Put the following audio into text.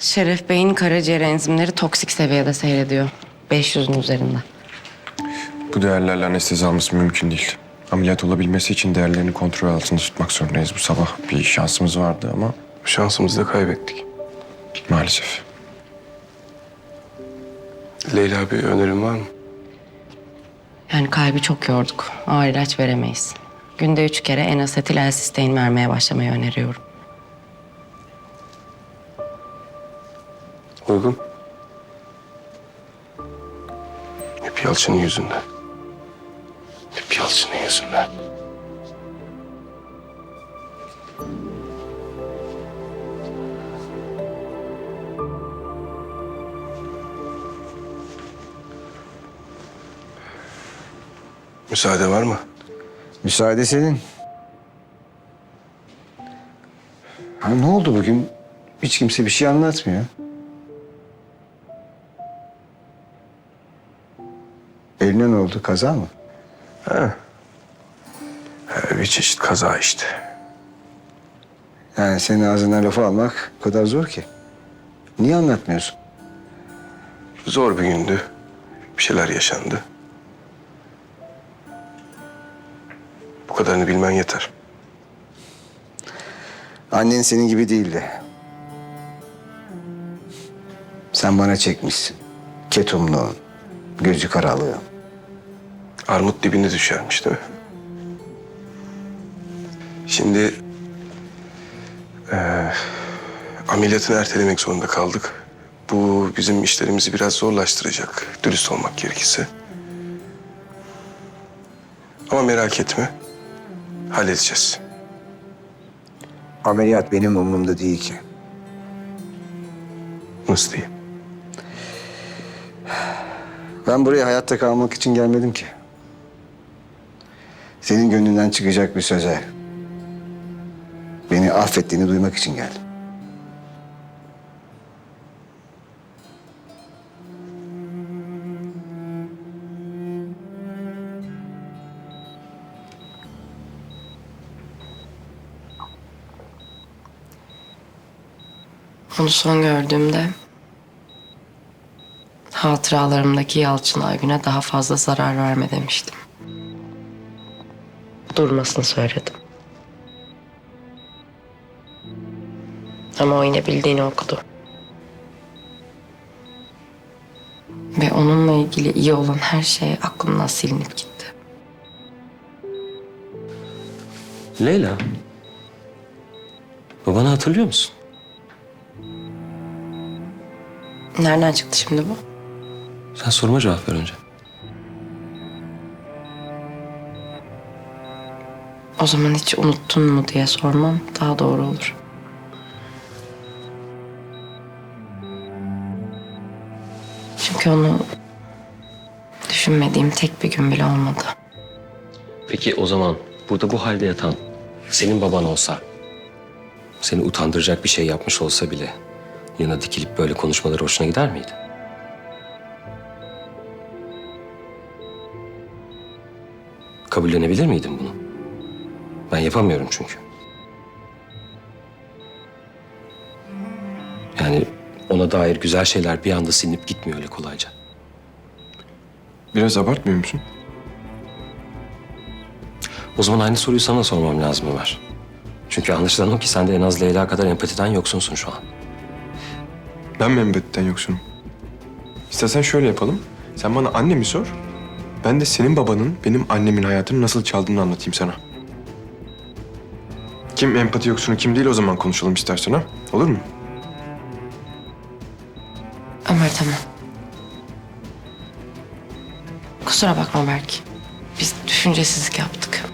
Şeref Bey'in karaciğer enzimleri toksik seviyede seyrediyor. 500'ün üzerinde. Bu değerlerle anestezi alması mümkün değil. Ameliyat olabilmesi için değerlerini kontrol altında tutmak zorundayız. Bu sabah bir şansımız vardı ama Şansımızı da kaybettik. maalesef. Leyla bir önerin var mı? Yani kalbi çok yorduk. Ağır ilaç veremeyiz. Günde üç kere enasetil elsistein vermeye başlamayı öneriyorum. Uygun. Hep Yalçın'ın yüzünden. Hep Yalçın'ın yüzünden. Müsaade var mı? Müsaade senin. Ha, ne oldu bugün? Hiç kimse bir şey anlatmıyor. Eline ne oldu? Kaza mı? Ee, bir çeşit kaza işte. Yani senin ağzından lafı almak o kadar zor ki. Niye anlatmıyorsun? Zor bir gündü. Bir şeyler yaşandı. Bu kadarını bilmen yeter. Annen senin gibi değildi. Sen bana çekmişsin. Ketumluğun, gözü karalığın. Armut dibine düşermiş değil mi? Şimdi eee ameliyatını ertelemek zorunda kaldık. Bu bizim işlerimizi biraz zorlaştıracak. Dürüst olmak gerekirse. Ama merak etme. Halledeceğiz. Ameliyat benim umurumda değil ki. Nasıl diyeyim? Ben buraya hayatta kalmak için gelmedim ki. Senin gönlünden çıkacak bir söze. Beni affettiğini duymak için geldim. Onu son gördüğümde hatıralarımdaki Yalçın Aygün'e daha fazla zarar verme demiştim. Durmasını söyledim. Ama o yine bildiğini okudu. Ve onunla ilgili iyi olan her şey aklımdan silinip gitti. Leyla. Babanı hatırlıyor musun? Nereden çıktı şimdi bu? Sen soruma cevap ver önce. O zaman hiç unuttun mu diye sormam daha doğru olur. Çünkü onu düşünmediğim tek bir gün bile olmadı. Peki o zaman burada bu halde yatan senin baban olsa, seni utandıracak bir şey yapmış olsa bile yana dikilip böyle konuşmaları hoşuna gider miydi? Kabullenebilir miydin bunu? Ben yapamıyorum çünkü. Yani ona dair güzel şeyler bir anda silinip gitmiyor öyle kolayca. Biraz abartmıyor musun? O zaman aynı soruyu sana sormam lazım Ömer. Çünkü anlaşılan o ki sen de en az Leyla kadar empatiden yoksunsun şu an. Ben mi empatiden yoksunum? İstersen şöyle yapalım. Sen bana annemi sor. Ben de senin babanın benim annemin hayatını nasıl çaldığını anlatayım sana. Kim empati yoksunu kim değil o zaman konuşalım istersen ha. Olur mu? Ömer tamam. Kusura bakma belki. Biz düşüncesizlik yaptık.